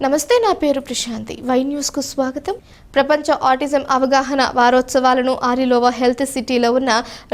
నమస్తే నా పేరు ప్రశాంతి. వై న్యూస్కు స్వాగతం. ప్రపంచ ఆటిజం అవగాహన వారోత్సవాలను ఆరిలోవా హెల్త్ సిటీలో ఉన్న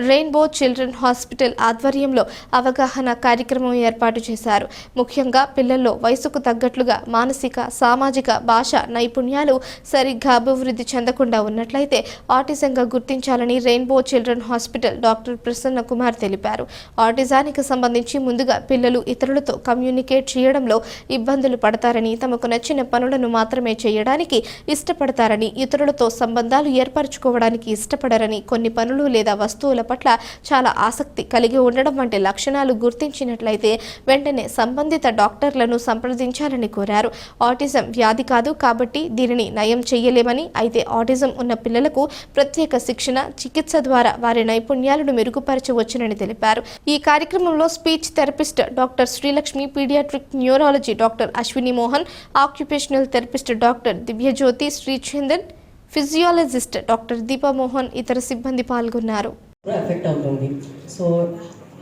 రెయిన్బో చిల్డ్రన్ హాస్పిటల్ ఆధ్వర్యంలో అవగాహన కార్యక్రమం ఏర్పాటు చేశారు. ముఖ్యంగా పిల్లల్లో వయసుకు తగ్గట్లుగా మానసిక సామాజిక భాష నైపుణ్యాలు సరిగ్గా అభివృద్ధి చెందకుండా ఉన్నట్లయితే ఆటిజంగా గుర్తించాలని rainbow children hospital doctor Prasanna Kumar తెలిపారు. ఆటిజానికి సంబంధించి ముందుగా పిల్లలు ఇతరులతో కమ్యూనికేట్ చేయడంలో ఇబ్బందులు పడతారని తమకు నచ్చిన పనులను మాత్రమే చేయడానికి ఇష్టపడతారని ఇతరులతో సంబంధాలు ఏర్పరచుకోవడానికి ఇష్టపడరని కొన్ని పనులు లేదా వస్తువుల పట్ల చాలా ఆసక్తి కలిగి ఉండడం వంటి లక్షణాలు గుర్తించినట్లయితే వెంటనే సంబంధిత డాక్టర్లను సంప్రదించాలని కోరారు. ఆటిజం వ్యాధి కాదు కాబట్టి దీనిని నయం చేయలేమని అయితే ఆటిజం ఉన్న పిల్లలకు ప్రత్యేక శిక్షణ చికిత్స ద్వారా వారి నైపుణ్యాలను మెరుగుపరచవచ్చునని తెలిపారు. ఈ కార్యక్రమంలో speech therapist doctor Srilakshmi paediatric neurology doctor Ashwini Mohan Occupational therapist doctor Divyajyothi Srichandan physiologist doctor Deepamohan ఇతర సిబ్బంది పాల్గొన్నారు కూడా ఎఫెక్ట్ అవుతుంది so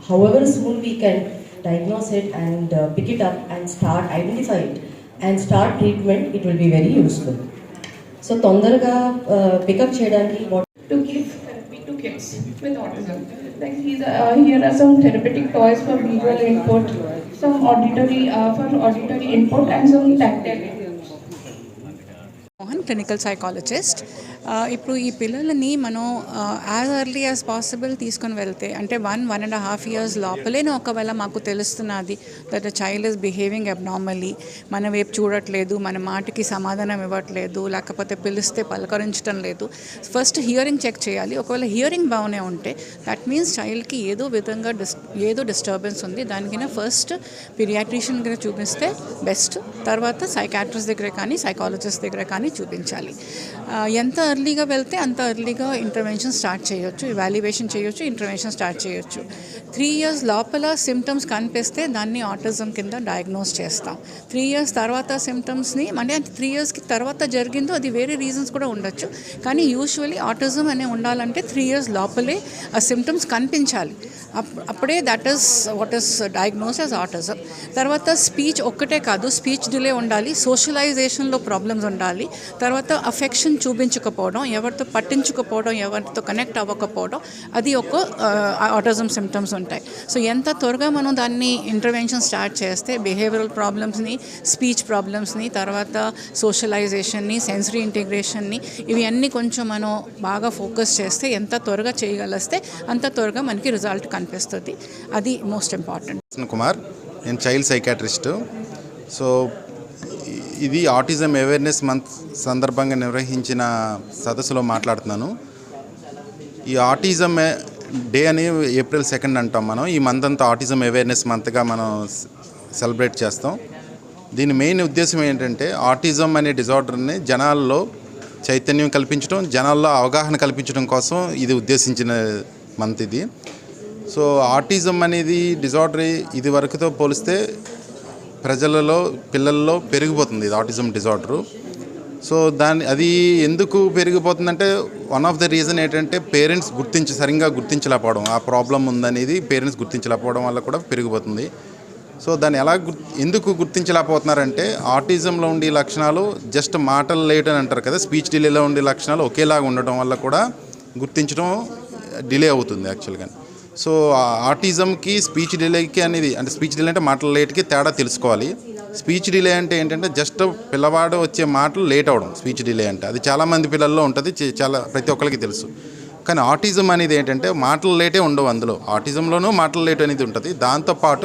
however soon we can diagnose it and pick it up and start identify it and start treatment it will be very useful so తొందరగా pickup చేయడానికి what to give therapy to kids with autism. Like these, uh, here are some therapeutic toys for visual input, some auditory uh, for auditory input, and some tactile. Mohan clinical psychologist ఇప్పుడు ఈ పిల్లలని మనం as early as possible తీసుకొని వెళ్తే అంటే one one and half years లోపలేనే ఒకవేళ మాకు తెలుస్తున్నది that child is behaving abnormally మన వైపు చూడట్లేదు మన మాటకి సమాధానం ఇవ్వట్లేదు లేకపోతే పిలిస్తే పలకరించడం లేదు. ఫస్ట్ హియరింగ్ చెక్ చేయాలి. ఒకవేళ హియరింగ్ బాగానే ఉంటే దట్ మీన్స్ చైల్డ్కి ఏదో విధంగా డిస్ ఏదో డిస్టర్బెన్స్ ఉంది. దానికైనా ఫస్ట్ పీరియాట్రిషియన్ దగ్గర చూపిస్తే బెస్ట్ తర్వాత సైకాట్రిస్ట్ దగ్గర కానీ సైకాలజిస్ట్ దగ్గర కానీ చూపించాలి. ఎంత ఎర్లీగా వెళ్తే అంత ఎర్లీగా ఇంటర్వెన్షన్ స్టార్ట్ చేయొచ్చు ఇవాల్యుయేషన్ చేయొచ్చు ఇంటర్వెన్షన్ స్టార్ట్ చేయొచ్చు. త్రీ ఇయర్స్ లోపల సిమ్టమ్స్ కనిపిస్తే దాన్ని ఆటిజం కింద డయాగ్నోస్ చేస్తాం. త్రీ ఇయర్స్ తర్వాత సిమ్టమ్స్ని అంటే త్రీ ఇయర్స్కి తర్వాత జరిగిందో అది వేరే రీజన్స్ కూడా ఉండొచ్చు. కానీ యూజువలీ ఆటిజం అనే ఉండాలంటే త్రీ ఇయర్స్ లోపలే ఆ సిమ్టమ్స్ కనిపించాలి. అప్- అప్పుడే that is what is diagnose as autism తర్వాత స్పీచ్ ఒక్కటే కాదు స్పీచ్ డిలే ఉండాలి సోషలైజేషన్లో ప్రాబ్లమ్స్ ఉండాలి తర్వాత అఫెక్షన్ చూపించకపోవడం ఎవరితో పట్టించుకోపోవడం ఎవరితో కనెక్ట్ అవ్వకపోవడం అది ఒక ఆటిజం సిమ్టమ్స్ ఉంటాయి. సో ఎంత త్వరగా మనం దాన్ని ఇంటర్వెన్షన్ స్టార్ట్ చేస్తే బిహేవియరల్ ప్రాబ్లమ్స్ని స్పీచ్ ప్రాబ్లమ్స్ని తర్వాత సోషలైజేషన్ని సెన్సరీ ఇంటిగ్రేషన్ని ఇవి అన్నీ కొంచెం మనం బాగా ఫోకస్ చేస్తే ఎంత త్వరగా చేయగలిస్తే అంత త్వరగా మనకి రిజల్ట్ కనిపిస్తుంది. అది మోస్ట్ ఇంపార్టెంట్ కుమార్ నేను చైల్డ్ సైకాట్రిస్టు సో ఇది ఆటిజం అవేర్నెస్ మంత్ సందర్భంగా నిర్వహించిన సదస్సులో మాట్లాడుతున్నాను. ఈ ఆటిజం డే అని ఏప్రిల్ సెకండ్ అంటాం మనం. ఈ మంత్ అంతా ఆటిజం అవేర్నెస్ మంత్గా మనం సెలబ్రేట్ చేస్తాం. దీని మెయిన్ ఉద్దేశం ఏంటంటే ఆటిజం అనే డిజార్డర్ని జనాల్లో చైతన్యం కల్పించడం జనాల్లో అవగాహన కల్పించడం కోసం ఇది ఉద్దేశించిన మంత్ ఇది. సో ఆటిజం అనేది డిజార్డర్ ఇది వరకుతో పోలిస్తే ప్రజలలో పిల్లల్లో పెరిగిపోతుంది ఇది ఆటిజం డిజార్డరు సో దాని అది ఎందుకు పెరిగిపోతుందంటే వన్ ఆఫ్ ద రీజన్ ఏంటంటే పేరెంట్స్ గుర్తించి సరిగ్గా గుర్తించలేకపోవడం. ఆ ప్రాబ్లం ఉందనేది పేరెంట్స్ గుర్తించలేకపోవడం వల్ల కూడా పెరిగిపోతుంది. సో దాన్ని ఎలా గుర్ ఎందుకు గుర్తించలేకపోతున్నారంటే ఆటిజంలో ఉండే లక్షణాలు జస్ట్ మాటలు లేట్ అని అంటారు కదా స్పీచ్ డిలేలో ఉండే లక్షణాలు ఒకేలాగా ఉండటం వల్ల కూడా గుర్తించడం డిలే అవుతుంది యాక్చువల్గా సో ఆర్టిజంకి ఆటిజంకి స్పీచ్ డిలేకి అనేది అంటే స్పీచ్ డిలే అంటే మాటలు లేట్కి తేడా తెలుసుకోవాలి. స్పీచ్ డిలే అంటే ఏంటంటే జస్ట్ పిల్లవాడు వచ్చే మాటలు లేట్ అవడం స్పీచ్ డిలే అంటే. అది చాలామంది పిల్లల్లో ఉంటుంది చాలా ప్రతి ఒక్కరికి తెలుసు. కానీ ఆటిజం అనేది ఏంటంటే మాటలు లేటే ఉండవు అందులో. ఆటిజంలోనూ మాటలు లేట్ అనేది ఉంటుంది. దాంతోపాటు